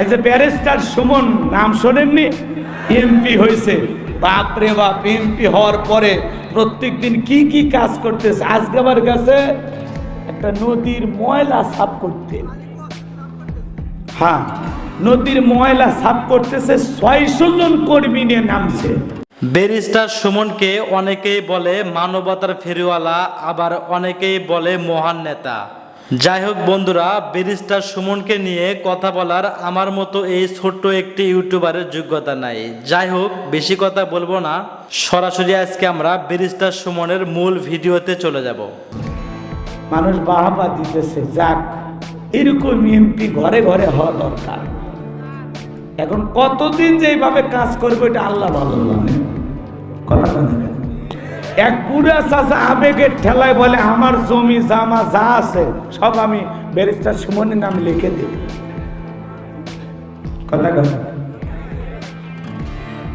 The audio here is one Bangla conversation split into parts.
এই যে ব্যারিস্টার সুমন, নাম শোনেননি? এমপি হয়েছে। বাপরে বাপ এমপি হওয়ার পরে প্রত্যেক দিন কি কি কাজ করতেছে? আজকে আমার কাছে একটা নদীর ময়লা সাফ করতে। হ্যাঁ নদীর ময়লা সাফ করতেছে, ছয়শো জন কর্মী নিয়ে নামছে। ব্যারিস্টার সুমনকে অনেকেই বলে মানবতার ফেরিওয়ালা, আবার অনেকেই বলে মহান নেতা। যাই হোক বন্ধুরা, ব্যারিস্টার সুমনকে নিয়ে কথা বলার আমার মতো এই ছোট্ট একটি ইউটিউবারের যোগ্যতা নাই। যাই হোক বেশি কথা বলব না। সরাসরি আজকে আমরা ব্যারিস্টার সুমনের মূল ভিডিওতে চলে যাব। মানুষ বাহাবা দিতেছে, যাক, এরকম এমপি ঘরে ঘরে হওয়া দরকার। এখন কতদিন যে এইভাবে কাজ করবে, এটা আল্লাহ ভালো কথা না। এক বুড়া চাষা আবেগের ঠেলায় বলে, আমার জমি, জামা যা আছে, সব আমি ব্যারিস্টার সুমনের নাম লিখে দিই কথা কথা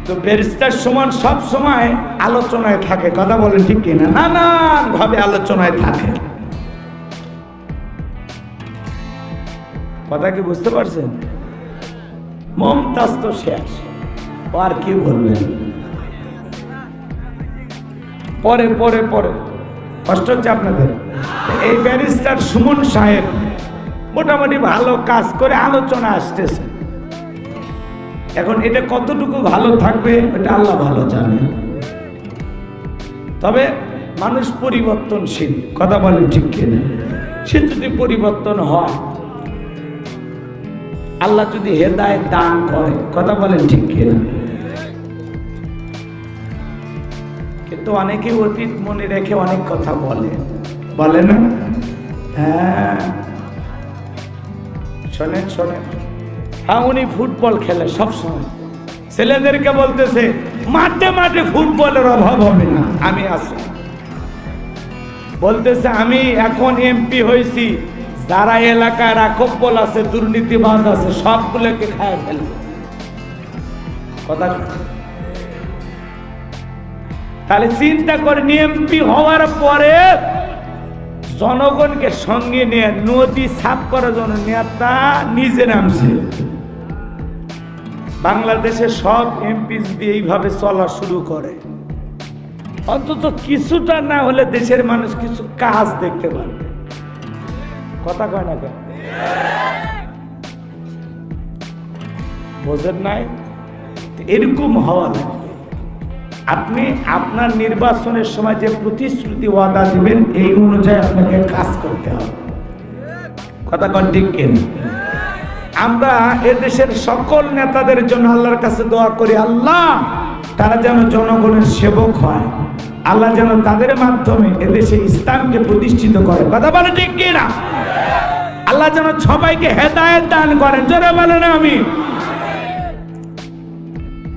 তো ব্যারিস্টার সুমন সব সময় আলোচনায় থাকে। কথা বলেন ঠিক কিনা? নানান ভাবে আলোচনায় থাকে। কথা কি বুঝতে পারছেন? মমতাজ তো শেষ। আর কি বলবেন? পরে পরে পরে। কষ্ট হচ্ছে আপনাদের? এই ব্যারিস্টার সুমন সাহেব মোটামুটি ভালো কাজ করে আলোচনা আসতেছে। এখন এটা কতটুকু ভালো থাকবে, এটা আল্লাহ ভালো জানে। তবে মানুষ পরিবর্তনশীল, কথা বলে ঠিক কিনা? সে যদি পরিবর্তন হয়, আল্লাহ যদি হেদায় দান করে, কথা বলেন ঠিক কিনা? কিন্তু অনেকে অতীত মনে রেখে অনেক কথা বলে। বলে না? হ্যাঁ। শোনেন শোনেন। হ্যাঁ উনি ফুটবল খেলে সবসময়। ছেলেদেরকে বলতেছে, মাঠে মাঠে ফুটবলের অভাব হবে না। আমি আছি। বলতেছে, আমি এখন এমপি হয়েছি। যারা এলাকায় রাখব্বল আছে দুর্নীতিবাদ আছে, সবগুলোকে খায় ফেলবে। কথা তাহলে চিন্তা করে এমপি হওয়ার পরে জনগণকে সঙ্গে নিয়ে নদী সাফ করার জন্য নেতা নিজে নামছে। বাংলাদেশের সব এমপি যদি এইভাবে চলা শুরু করে। অন্তত কিছুটা না হলে দেশের মানুষ কিছু কাজ দেখতে পারবে কথা কয় না কেন? বোঝেন নাই? এরকম হওয়া লাগবে আপনি আপনার নির্বাচনের সময় যে প্রতিশ্রুতি ওয়াদা দিবেন, এই অনুযায়ী আপনাকে কাজ করতে হবে। কথা কন ঠিক কিনা? আমরা এদেশের সকল নেতাদের জন্য আল্লাহর কাছে দোয়া করি, আল্লাহ তারা যেন জনগণের সেবক হয়। আল্লাহ যেন তাদের মাধ্যমে এদেশে ইসলামকে প্রতিষ্ঠিত করে। কথা বলে ঠিক কিনা? আল্লাহ যেন সবাইকে হেদায়েত দান করেন। জোরে বলেন আমি।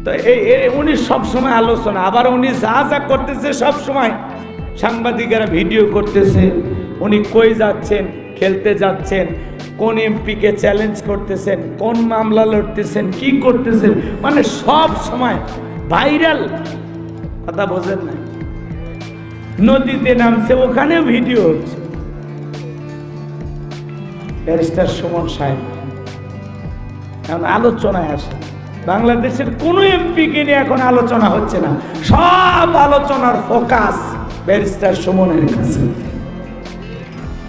তো এই উনি সব সময় আলোচনা। আবার উনি যা যা করতেছে সব সময় সাংবাদিকেরা ভিডিও করতেছে। উনি কই যাচ্ছেন, খেলতে যাচ্ছেন, কোন এমপিকে চ্যালেঞ্জ করতেছেন, কোন মামলা লড়তেছেন, কি করতেছেন মানে সব সময় ভাইরাল কথা বোঝেন না নদীতে নামছে, ওখানেও ভিডিও হচ্ছে। ব্যারিস্টার সুমন সাহেব। এখন আলোচনায় আসে বাংলাদেশের কোনো এমপিকে নিয়ে এখন আলোচনা হচ্ছে না। সব আলোচনার ফোকাস ব্যারিস্টার সুমনের কাছে।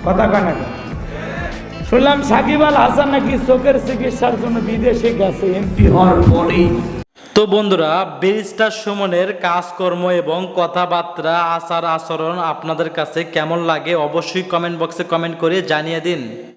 কথা কেন? শুনলাম সাকিব আল হাসান নাকি চোখের চিকিৎসার জন্য বিদেশে গেছে, এমপি হওয়ার পরেই। তো বন্ধুরা, ব্যারিস্টার সুমনের কাজকর্ম এবং কথাবার্তা আচার আচরণ আপনাদের কাছে কেমন লাগে অবশ্যই কমেন্ট বক্সে কমেন্ট করে জানিয়ে দিন।